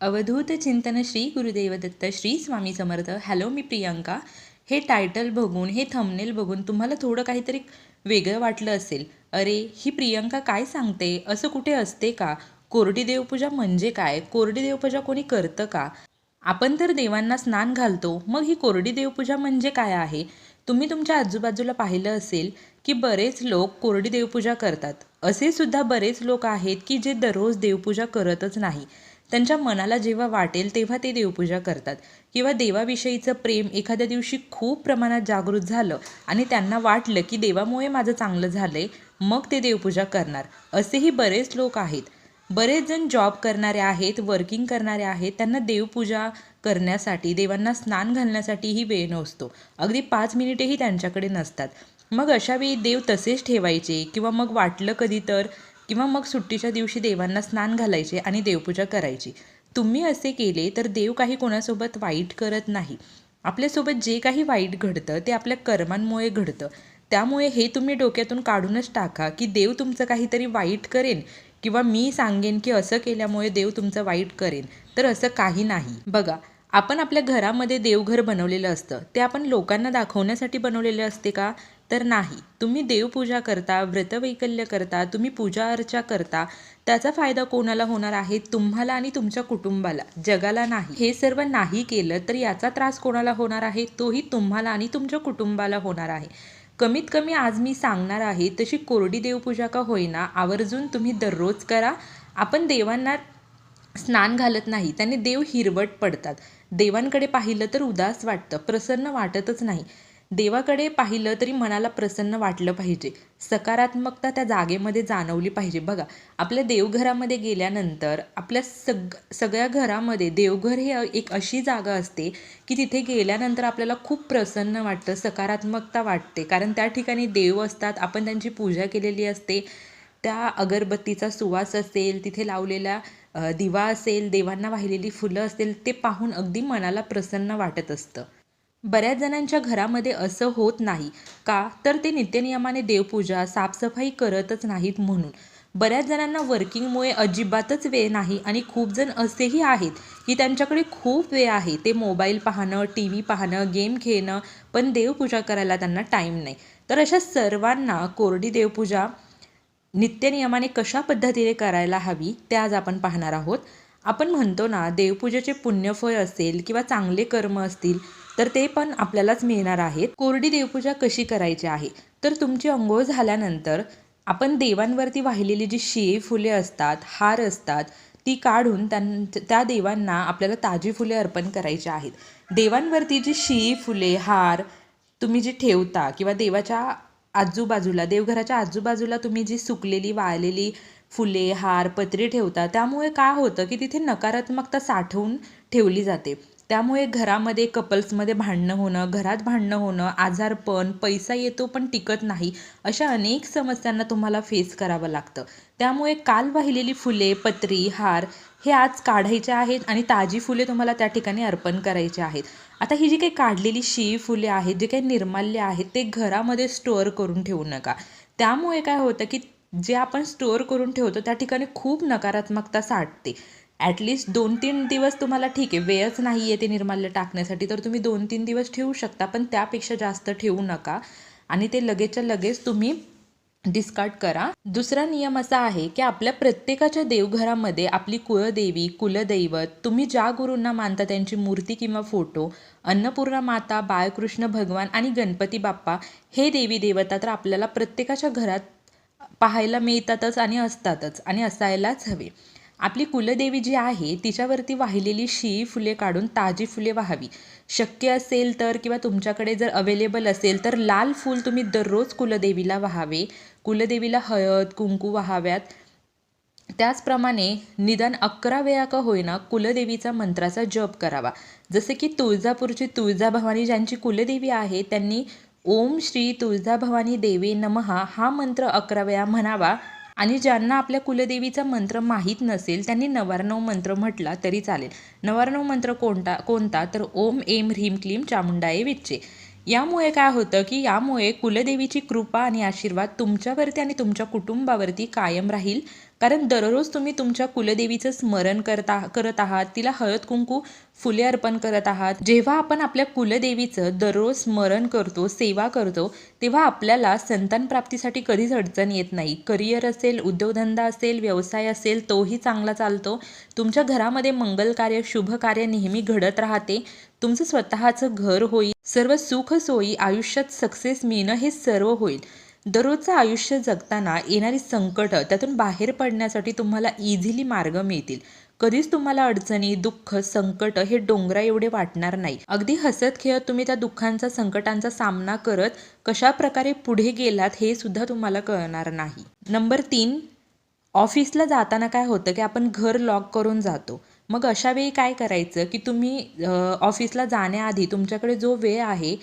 अवधूत चिंतन श्री गुरुदेव दत्त श्री स्वामी समर्थ. हॅलो मी प्रियांका. हे टायटल बघून हे थंबनेल बघून तुम्हाला थोडं काहीतरी वेगळं वाटलं असेल. अरे ही प्रियंका काय सांगते? असं कुठे असते का? कोरडी देवपूजा म्हणजे काय? कोरडी देवपूजा कोणी करतं का? आपण तर देवांना स्नान घालतो. मग ही कोरडी देवपूजा म्हणजे काय आहे? तुम्ही तुमच्या आजूबाजूला पाहिलं असेल की बरेच लोक कोरडी देवपूजा करतात. असे सुद्धा बरेच लोक आहेत की जे दररोज देवपूजा करतच नाही. त्यांच्या मनाला जेव्हा वाटेल तेव्हा ते देवपूजा करतात. किंवा देवाविषयीचं प्रेम एखाद्या दिवशी खूप प्रमाणात जागृत झालं आणि त्यांना वाटलं की देवामुळे माझं चांगलं झालंय मग ते देवपूजा करणार. असेही बरेच लोक आहेत. बरेच जण जॉब करणारे आहेत वर्किंग करणारे आहेत. त्यांना देवपूजा करण्यासाठी देवांना स्नान घालण्यासाठीही वेळ नसतो. अगदी पाच मिनिटेही त्यांच्याकडे नसतात. मग अशावेळी देव तसेच ठेवायचे किंवा मग वाटलं कधी तर किंवा मग सुट्टीच्या दिवशी देवांना स्नान घालायचे आणि देवपूजा करायची. तुम्ही असे केले तर देव काही कोणासोबत वाईट करत नाही. आपल्यासोबत जे काही वाईट घडतं ते आपल्या कर्मांमुळे घडतं. त्यामुळे हे तुम्ही डोक्यातून काढूनच टाका की देव तुमचं काहीतरी वाईट करेन किंवा मी सांगेन की असं केल्यामुळे देव तुमचं वाईट करेन. तर असं काही नाही. बघा आपण आपल्या घरामध्ये देवघर बनवलेलं असतं. ते आपण लोकांना दाखवण्यासाठी बनवलेले असते का? तर नाही. तुम्ही देवपूजा करता व्रतवैकल्य करता तुम्ही पूजा अर्चा करता त्याचा फायदा कोणाला होणार आहे? तुम्हाला आणि तुमच्या कुटुंबाला. जगाला नाही. हे सर्व नाही केलं तर याचा त्रास कोणाला होणार आहे? तोही तुम्हाला आणि तुमच्या कुटुंबाला होणार आहे. कमीत कमी आज मी सांगणार आहे तशी कोरडी देवपूजा का होईना? आवर्जून तुम्ही दररोज करा. आपण देवांना स्नान घालत नाही त्यांनी देव हिरवट पडतात. देवांकडे पाहिलं तर उदास वाटतं प्रसन्न वाटतच नाही. देवाकडे पाहिलं तरी मनाला प्रसन्न वाटलं पाहिजे. सकारात्मकता त्या जागेमध्ये जाणवली पाहिजे. बघा आपल्या देवघरामध्ये गेल्यानंतर आपल्या सग सगळ्या घरामध्ये देवघर हे एक अशी जागा असते की तिथे गेल्यानंतर आपल्याला खूप प्रसन्न वाटतं सकारात्मकता वाटते. कारण त्या ठिकाणी देव असतात आपण त्यांची पूजा केलेली असते. त्या अगरबत्तीचा सुवास असेल तिथे लावलेला दिवा असेल देवांना वाहिलेली फुलं असेल ते पाहून अगदी मनाला प्रसन्न वाटत असतं. बऱ्याच जणांच्या घरामध्ये असं होत नाही. का? तर ते नित्यनियमाने देवपूजा साफसफाई करतच नाहीत म्हणून. बऱ्याच जणांना वर्किंगमुळे अजिबातच वेळ नाही आणि खूप जण असेही आहेत. की त्यांच्याकडे खूप वेळ आहे. ते मोबाईल पाहणं टी व्ही पाहणं गेम खेळणं पण देवपूजा करायला त्यांना टाईम नाही. तर अशा सर्वांना कोरडी देवपूजा नित्यनियमाने कशा पद्धतीने करायला हवी ते आज आपण पाहणार आहोत. आपण म्हणतो ना देवपूजेचे पुण्यफळ असेल किंवा चांगले कर्म असतील तर ते पण आपल्यालाच मिळणार आहेत. कोरडी देवपूजा कशी करायची आहे? तर तुमची अंघोळ झाल्यानंतर आपण देवांवरती वाहिलेली जी शिये फुले असतात हार असतात ती काढून त्यां त्या देवांना आपल्याला ताजी फुले अर्पण करायची आहेत. देवांवरती जी शिई फुले हार तुम्ही जी ठेवता किंवा देवाच्या आजूबाजूला देवघराच्या आजूबाजूला तुम्ही जी सुकलेली वाळलेली फुले हार पत्री ठेवतात. त्यामुळे काय होतं की तिथे नकारात्मकता साठवून ठेवली जाते. त्यामुळे घरामध्ये कपल्समध्ये भांडणं होणं घरात भांडणं होणं आजारपण पैसा येतो पण टिकत नाही अशा अनेक समस्यांना तुम्हाला फेस करावं लागतं. त्यामुळे काल वाहिलेली फुले पत्री हार हे आज काढायचे आहेत आणि ताजी फुले तुम्हाला त्या ठिकाणी अर्पण करायची आहेत. आता ही जी काही काढलेली शी फुले आहेत जे काही निर्माल्य आहेत ते घरामध्ये स्टोअर करून ठेवू नका. त्यामुळे काय होतं की जे आपण स्टोअर करून ठेवतो त्या ठिकाणी खूप नकारात्मकता साठते. ॲटलिस्ट दोन तीन दिवस तुम्हाला ठीक आहे वेळच नाही आहे ते निर्माल्य टाकण्यासाठी तर तुम्ही दोन तीन दिवस ठेवू शकता पण त्यापेक्षा जास्त ठेवू नका. आणि ते लगेचच्या लगेच तुम्ही डिस्कार्ड करा. दुसरा नियम असा आहे की आपल्या प्रत्येकाच्या देवघरामध्ये आपली कुळदेवी कुलदैवत तुम्ही ज्या गुरूंना मानता त्यांची मूर्ती किंवा फोटो अन्नपूर्णा माता बाळकृष्ण भगवान आणि गणपती बाप्पा हे देवी देवता तर आपल्याला प्रत्येकाच्या घरात पाहायला मिळतातच आणि असतातच आणि असायलाच हवे. आपली कुलदेवी जी आहे तिच्यावरती वाहिलेली शी फुले काढून ताजी फुले व्हावी. शक्य असेल तर किंवा तुमच्याकडे जर अवेलेबल असेल तर लाल फूल तुम्ही दररोज कुलदेवीला वाहावे. कुलदेवीला हळद कुंकू वाहाव्यात. त्याचप्रमाणे निदान अकरा वेळा का होईना कुलदेवीचा मंत्राचा जप करावा. जसे की तुळजापूरची तुळजाभवानी ज्यांची कुलदेवी आहे त्यांनी ओम श्री तुळजाभवानी देवी नमहा हा मंत्र अकरा वेळा म्हणावा. आणि ज्यांना आपल्या कुलदेवीचा मंत्र माहीत नसेल त्यांनी नवारणव मंत्र म्हटला तरी चालेल. नवारणव मंत्र कोणता कोणता? तर ओम एम ह्रीम क्लीम चामुंडाये विच्चे. यामुळे काय होतं की यामुळे कुलदेवीची कृपा आणि आशीर्वाद तुमच्यावरती आणि तुमच्या कुटुंबावरती कायम राहील. कारण दररोज तुम्ही तुमच्या कुलदेवीचं स्मरण करता करत आहात तिला हळद कुंकू फुले अर्पण करत आहात. जेव्हा आपण आपल्या कुलदेवीचं दररोज स्मरण करतो सेवा करतो तेव्हा आपल्याला संतान प्राप्तीसाठी कधीच अडचण येत नाही. करिअर असेल उद्योगधंदा असेल व्यवसाय असेल तोही चांगला चालतो. तुमच्या घरामध्ये मंगल कार्य शुभ कार्य नेहमी घडत राहते. तुमचं स्वतःचं घर होईल सर्व सुख सोयी आयुष्यात सक्सेस मिळणं हे सर्व होईल. दररोजचं आयुष्य जगताना येणारी संकट त्यातून बाहेर पडण्यासाठी तुम्हाला इझिली मार्ग मिळतील. कधीच तुम्हाला अडचणी दुःख संकट हे डोंगरा एवढे वाटणार नाही. अगदी हसत खेळत तुम्ही त्या दुःखांचा संकटांचा सामना करत कशा प्रकारे पुढे गेलात हे सुद्धा तुम्हाला कळणार नाही. नंबर तीन ऑफिसला जाताना काय होतं की आपण घर लॉक करून जातो. मग अशा वेळी काय करायचं की तुम्ही ऑफिसला जाण्याआधी तुमच्याकडे जो वेळ आहे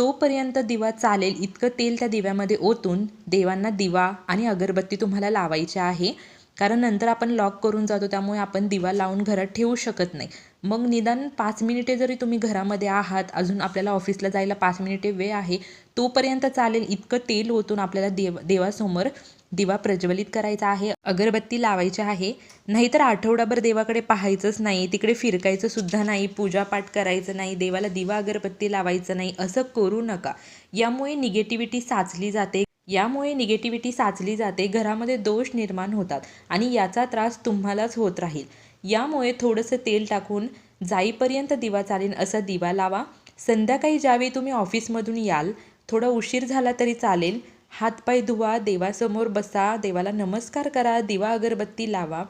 तोपर्यंत दिवा चालेल इतकं तेल त्या दिव्यामध्ये ओतून देवांना दिवा आणि अगरबत्ती तुम्हाला लावायची आहे. कारण नंतर आपण लॉक करून जातो त्यामुळे आपण दिवा लावून घरात ठेवू शकत नाही. मग निदान पाच मिनिटे जरी तुम्ही घरामध्ये आहात अजून आपल्याला ऑफिसला जायला पाच मिनिटे वेळ आहे तोपर्यंत चालेल इतकं तेल ओतून आपल्याला देव देवासमोर. दिवा प्रज्वलित करायचा आहे अगरबत्ती लावायची आहे. नाहीतर आठवडाभर देवाकडे पाहायचंच नाही तिकडे फिरकायचं सुद्धा नाही पूजापाठ करायचं नाही देवाला दिवा अगरबत्ती लावायचं नाही असं करू नका. यामुळे निगेटिव्हिटी साचली जाते. यामुळे निगेटिव्हिटी साचली जाते घरामध्ये दोष निर्माण होतात आणि याचा त्रास तुम्हालाच होत राहील. यामुळे थोडंसं तेल टाकून जाईपर्यंत दिवा चालेल असा दिवा लावा. संध्याकाळी ज्यावेळी तुम्ही ऑफिसमधून याल थोडा उशीर झाला तरी चालेल हातपाय धुवा देवासमोर बसा देवाला नमस्कार करा दिवा अगरबत्ती लावा.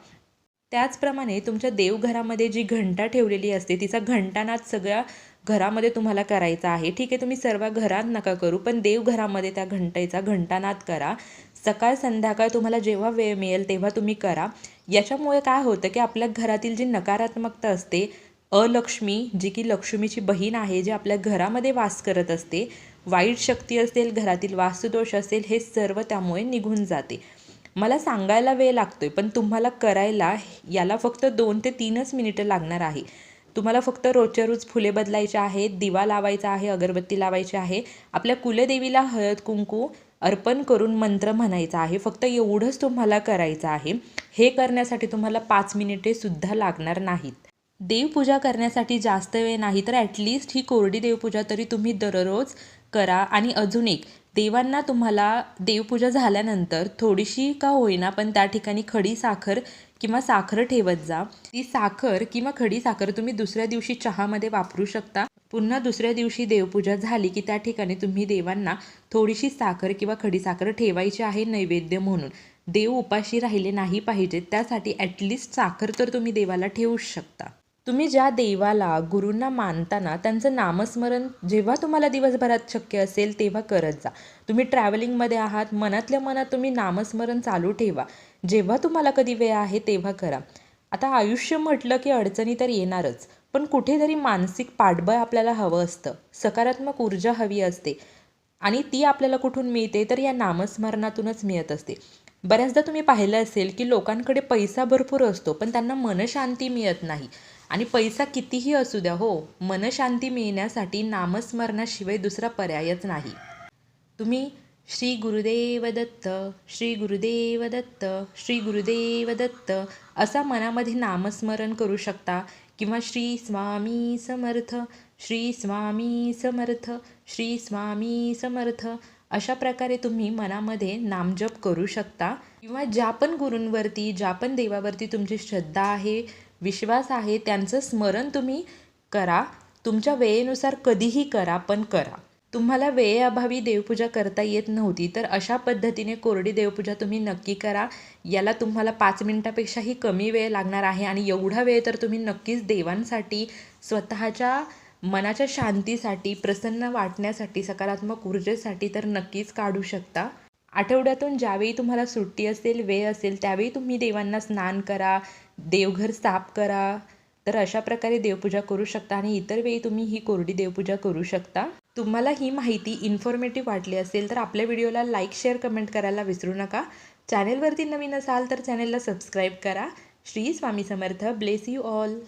त्याचप्रमाणे तुमच्या देवघरामध्ये जी घंटा ठेवलेली असते तिचा घंटानाद सगळ्या घरामध्ये तुम्हाला करायचा आहे. ठीक आहे तुम्ही सर्व घरात नका करू पण देवघरामध्ये त्या घंटेचा घंटानाद करा. सकाळ संध्याकाळ तुम्हाला जेव्हा वेळ मिळेल तेव्हा तुम्ही करा. याच्यामुळे काय होतं की आपल्या घरातील जी नकारात्मकता असते अलक्ष्मी जी की लक्ष्मीची बहीण आहे जी आपल्या घरामध्ये वास करत असते वाईट शक्ती असेल घरातील वास्तुदोष असेल हे सर्व त्यामुळे निघून जाते. मला सांगायला वेळ लागतोय पण तुम्हाला करायला याला फक्त दोन ते तीनच मिनिटं लागणार आहे. तुम्हाला फक्त रोजच्या रोज फुले बदलायचे आहेत दिवा लावायचा आहे अगरबत्ती लावायची आहे. आपल्या कुलदेवीला हळद कुंकू अर्पण करून मंत्र म्हणायचा आहे. फक्त एवढंच तुम्हाला करायचं आहे. हे करण्यासाठी तुम्हाला पाच मिनिटे सुद्धा लागणार नाहीत. देवपूजा करण्यासाठी जास्त वेळ नाही तर ॲटलिस्ट ही कोरडी देवपूजा तरी तुम्ही दररोज करा आणि अजून एक देवांना तुम्हाला देवपूजा झाल्यानंतर थोडीशी का होईना पण त्या ठिकाणी खडी साखर किंवा साखर ठेवत जा. ती साखर किंवा खडी साखर तुम्ही दुसऱ्या दिवशी चहामध्ये वापरू शकता. पुन्हा दुसऱ्या दिवशी देवपूजा झाली की त्या ठिकाणी तुम्ही देवांना थोडीशी साखर किंवा खडी साखर ठेवायची आहे नैवेद्य म्हणून. देव उपाशी राहिले नाही पाहिजेत त्यासाठी ॲटलिस्ट साखर तर तुम्ही देवाला ठेवूच शकता. तुम्ही ज्या देवाला गुरूंना मानताना त्यांचं नामस्मरण जेव्हा तुम्हाला दिवसभरात शक्य असेल तेव्हा करत जा. तुम्ही ट्रॅव्हलिंगमध्ये आहात मनातल्या मनात तुम्ही नामस्मरण चालू ठेवा. जेव्हा तुम्हाला कधी वेळ आहे तेव्हा करा. आता आयुष्य म्हटलं की अडचणी तर येणारच पण कुठेतरी मानसिक पाठबळ आपल्याला हवं असतं. सकारात्मक ऊर्जा हवी असते आणि ती आपल्याला कुठून मिळते तर या नामस्मरणातूनच मिळत असते. बऱ्याचदा तुम्ही पाहिलं असेल की लोकांकडे पैसा भरपूर असतो पण त्यांना मनशांती मिळत नाही. आणि पैसा कितीही असू द्या हो मनशांती मिळण्यासाठी नामस्मरणाशिवाय दुसरा पर्यायच नाही. तुम्ही श्री गुरुदेव दत्त श्री गुरुदेव दत्त श्री गुरुदेव दत्त असा मनामध्ये नामस्मरण करू शकता किंवा श्री स्वामी समर्थ श्री स्वामी समर्थ श्री स्वामी समर्थ अशा प्रकारे तुम्ही मनामध्ये नामजप करू शकता. किंवा ज्या पण गुरूंवरती ज्या पण देवावरती तुमची श्रद्धा आहे विश्वास आहे त्यांचं स्मरण तुम्ही करा. तुमच्या वेळेनुसार कधीही करा पण करा. तुम्हाला वेळेअभावी देवपूजा करता येत नव्हती तर अशा पद्धतीने कोरडी देवपूजा तुम्ही नक्की करा. याला तुम्हाला पाच मिनटापेक्षाही कमी वेळ लागणार आहे आणि एवढा वेळ तर तुम्ही नक्कीच देवांसाठी स्वतःच्या मनाच्या शांतीसाठी प्रसन्न वाटण्यासाठी सकारात्मक ऊर्जेसाठी तर नक्कीच काढू शकता. आठवड्यातून ज्यावेळी तुम्हाला सुट्टी असेल वेळ असेल त्यावेळी तुम्ही देवांना स्नान करा देवघर साफ करा. तर अशा प्रकारे देवपूजा करू शकता आणि इतर वेळी तुम्ही ही कोरडी देवपूजा करू शकता. तुम्हाला ही माहिती इन्फॉर्मेटिव्ह वाटली असेल तर आपल्या व्हिडिओला लाईक शेअर कमेंट करायला विसरू नका. चॅनेलवरती नवीन असाल तर चॅनेलला सबस्क्राईब करा. Shri Swami Samarth. Bless you all